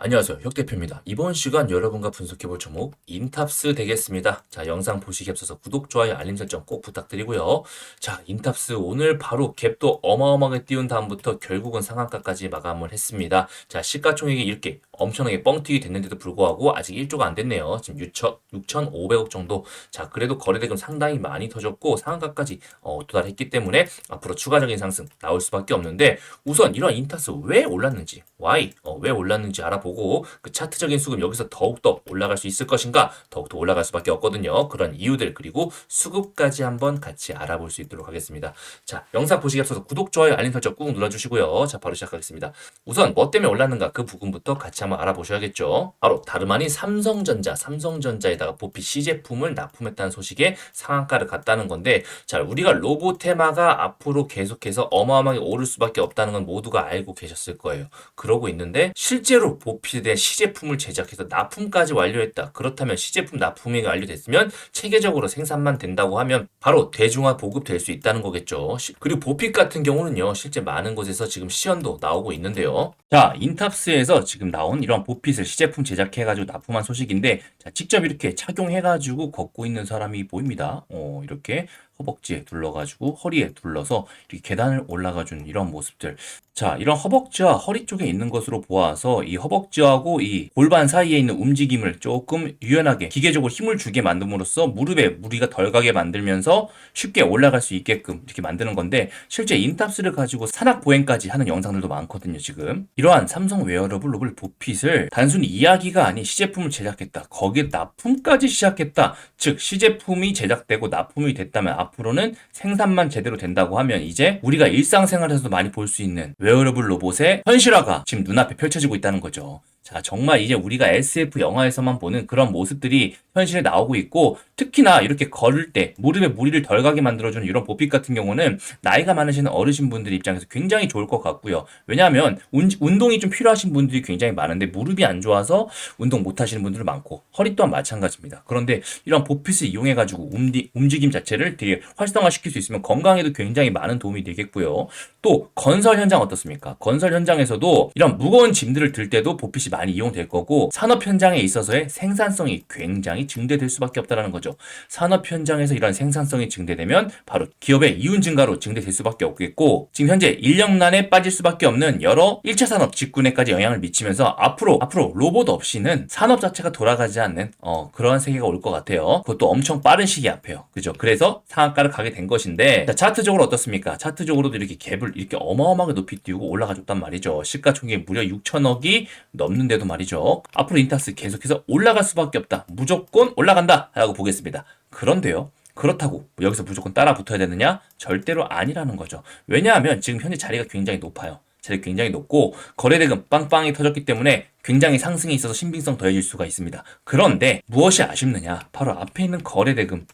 안녕하세요. 혁대표입니다. 이번 시간 여러분과 분석해볼 종목 인탑스 되겠습니다. 자, 영상 보시기 앞서서 구독, 좋아요, 알림 설정 꼭 부탁드리고요. 자, 인탑스 오늘 바로 갭도 어마어마하게 띄운 다음부터 결국은 상한가까지 마감을 했습니다. 자, 시가총액이 이렇게 엄청나게 뻥튀기 됐는데도 불구하고 아직 1조가 안 됐네요. 지금 6천, 6,500억 정도. 자, 그래도 거래대금 상당히 많이 터졌고 상한가까지 어, 도달했기 때문에 앞으로 추가적인 상승 나올 수밖에 없는데 우선 이런 인탑스 왜 올랐는지, why, 어, 왜 올랐는지 알아보 고 그 차트적인 수급 여기서 더욱더 올라갈 수 있을 것인가, 더욱더 올라갈 수밖에 없거든요. 그런 이유들 그리고 수급까지 한번 같이 알아볼 수 있도록 하겠습니다. 자, 영상 보시기 앞서서 구독, 좋아요, 알림 설정 꾹 눌러주시고요. 자, 바로 시작하겠습니다. 우선 뭐 때문에 올랐는가 그 부분부터 같이 한번 알아보셔야겠죠. 바로 다름 아닌 삼성전자, 삼성전자에다가 보피 C 제품을 납품했다는 소식에 상한가를 갔다는 건데, 자, 우리가 로봇 테마가 앞으로 계속해서 어마어마하게 오를 수밖에 없다는 건 모두가 알고 계셨을 거예요. 그러고 있는데 실제로 보 필된 시제품을 제작해서 납품까지 완료했다. 그렇다면 시제품 납품이 완료됐으면 체계적으로 생산만 된다고 하면 바로 대중화 보급될 수 있다는 거겠죠. 시- 그리고 보필 같은 경우는요. 실제 많은 곳에서 지금 시연도 나오고 있는데요. 자, 인탑스에서 지금 나온 이런 보핏을 시제품 제작해가지고 납품한 소식인데 자, 직접 이렇게 착용해가지고 걷고 있는 사람이 보입니다. 어, 이렇게 허벅지에 둘러가지고 허리에 둘러서 이렇게 계단을 올라가준 이런 모습들. 자, 이런 허벅지와 허리 쪽에 있는 것으로 보아서 이 허벅지하고 이 골반 사이에 있는 움직임을 조금 유연하게 기계적으로 힘을 주게 만듦으로써 무릎에 무리가 덜 가게 만들면서 쉽게 올라갈 수 있게끔 이렇게 만드는 건데 실제 인탑스를 가지고 산악 보행까지 하는 영상들도 많거든요, 지금. 이러한 삼성 웨어러블 로블 보핏을 단순히 이야기가 아닌 시제품을 제작했다. 거기에 납품까지 시작했다. 즉 시제품이 제작되고 납품이 됐다면 앞으로는 생산만 제대로 된다고 하면 이제 우리가 일상생활에서도 많이 볼 수 있는 웨어러블 로봇의 현실화가 지금 눈앞에 펼쳐지고 있다는 거죠. 자, 정말 이제 우리가 SF 영화에서만 보는 그런 모습들이 현실에 나오고 있고, 특히나 이렇게 걸을 때 무릎에 무리를 덜 가게 만들어주는 이런 보핏 같은 경우는 나이가 많으시는 어르신 분들 입장에서 굉장히 좋을 것 같고요. 왜냐하면 운, 운동이 좀 필요하신 분들이 굉장히 많은데 무릎이 안 좋아서 운동 못 하시는 분들 많고, 허리 또한 마찬가지입니다. 그런데 이런 보핏을 이용해 가지고 움디, 움직임 자체를 되게 활성화시킬 수 있으면 건강에도 굉장히 많은 도움이 되겠고요. 또 건설 현장 어떻습니까? 건설 현장에서도 이런 무거운 짐들을 들 때도 보핏이 많이 이용될 거고 산업 현장에 있어서의 생산성이 굉장히 증대될 수밖에 없다라는 거죠. 산업 현장에서 이런 생산성이 증대되면 바로 기업의 이윤 증가로 증대될 수밖에 없겠고 지금 현재 인력난에 빠질 수밖에 없는 여러 1차 산업 직군에까지 영향을 미치면서 앞으로 앞으로 로봇 없이는 산업 자체가 돌아가지 않는 어, 그러한 세계가 올 것 같아요. 그것도 엄청 빠른 시기 앞에요. 그죠? 그래서 상한가를 가게 된 것인데 자, 차트적으로 어떻습니까? 차트적으로도 이렇게 갭을 이렇게 어마어마하게 높이 띄우고 올라가줬단 말이죠. 시가총액 무려 6천억이 넘는 데도 말이죠. 앞으로 인타스 계속해서 올라갈 수밖에 없다. 무조건 올라간다. 라고 보겠습니다. 그런데요. 그렇다고 여기서 무조건 따라 붙어야 되느냐? 절대로 아니라는 거죠. 왜냐하면 지금 현재 자리가 굉장히 높아요. 자리 굉장히 높고 거래대금 빵빵히 터졌기 때문에 굉장히 상승이 있어서 신빙성 더해질 수가 있습니다. 그런데 무엇이 아쉽느냐? 바로 앞에 있는 거래대금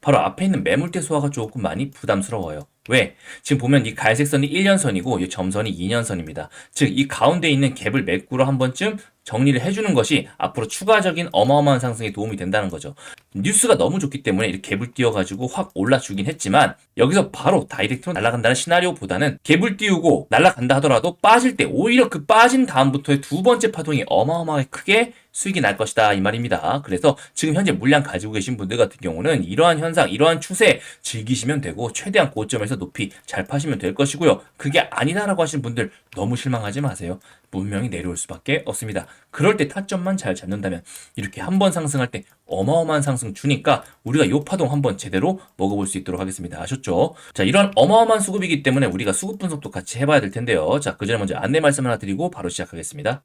바로 앞에 있는 매물대 소화가 조금 많이 부담스러워요. 왜? 지금 보면 이 갈색 선이 1년선이고 이 점선이 2년선입니다. 즉 이 가운데 있는 갭을 매꾸로 한 번쯤 정리를 해주는 것이 앞으로 추가적인 어마어마한 상승에 도움이 된다는 거죠. 뉴스가 너무 좋기 때문에 이렇게 갭을 띄워가지고 확 올라주긴 했지만 여기서 바로 다이렉트로 날아간다는 시나리오보다는 갭을 띄우고 날아간다 하더라도 빠질 때 오히려 그 빠진 다음부터의 두 번째 파동이 어마어마하게 크게 수익이 날 것이다 이 말입니다. 그래서 지금 현재 물량 가지고 계신 분들 같은 경우는 이러한 현상, 이러한 추세 즐기시면 되고 최대한 고점에서 높이 잘 파시면 될 것이고요. 그게 아니다라고 하시는 분들 너무 실망하지 마세요. 분명히 내려올 수밖에 없습니다. 그럴 때 타점만 잘 잡는다면 이렇게 한 번 상승할 때 어마어마한 상승 주니까 우리가 요 파동 한번 제대로 먹어볼 수 있도록 하겠습니다. 아셨죠? 자, 이런 어마어마한 수급이기 때문에 우리가 수급 분석도 같이 해봐야 될 텐데요. 자, 그 전에 먼저 안내 말씀 하나 드리고 바로 시작하겠습니다.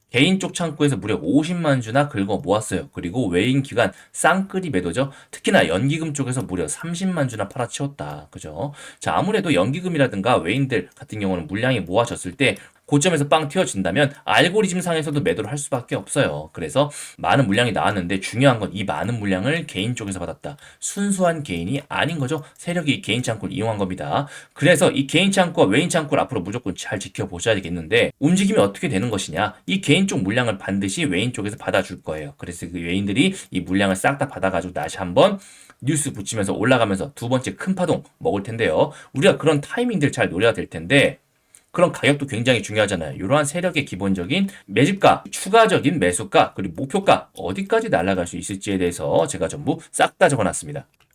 개인 쪽 창구에서 무려 50만 주나 긁어 모았어요. 그리고 외인 기관 쌍끌이 매도죠. 특히나 연기금 쪽에서 무려 30만 주나 팔아치웠다. 그죠? 자, 아무래도 연기금이라든가 외인들 같은 경우는 물량이 모아졌을 때 고점에서 빵 튀어진다면 알고리즘 상에서도 매도를 할 수밖에 없어요. 그래서 많은 물량이 나왔는데 중요한 건 이 많은 물량을 개인 쪽에서 받았다. 순수한 개인이 아닌 거죠. 세력이 이 개인 창구를 이용한 겁니다. 그래서 이 개인 창구와 외인 창구를 앞으로 무조건 잘 지켜보셔야 되겠는데 움직임이 어떻게 되는 것이냐? 이 개인 쪽 물량을 반드시 외인 쪽에서 받아줄 거예요. 그래서 그 외인들이 이 물량을 싹 다 받아가지고 다시 한번 뉴스 붙이면서 올라가면서 두 번째 큰 파동 먹을 텐데요. 우리가 그런 타이밍들 잘 노려야 될 텐데 그런 가격도 굉장히 중요하잖아요. 이러한 세력의 기본적인 매집가, 추가적인 매수가, 그리고 목표가 어디까지 날아갈 수 있을지에 대해서 제가 전부 싹 다 적어놨습니다.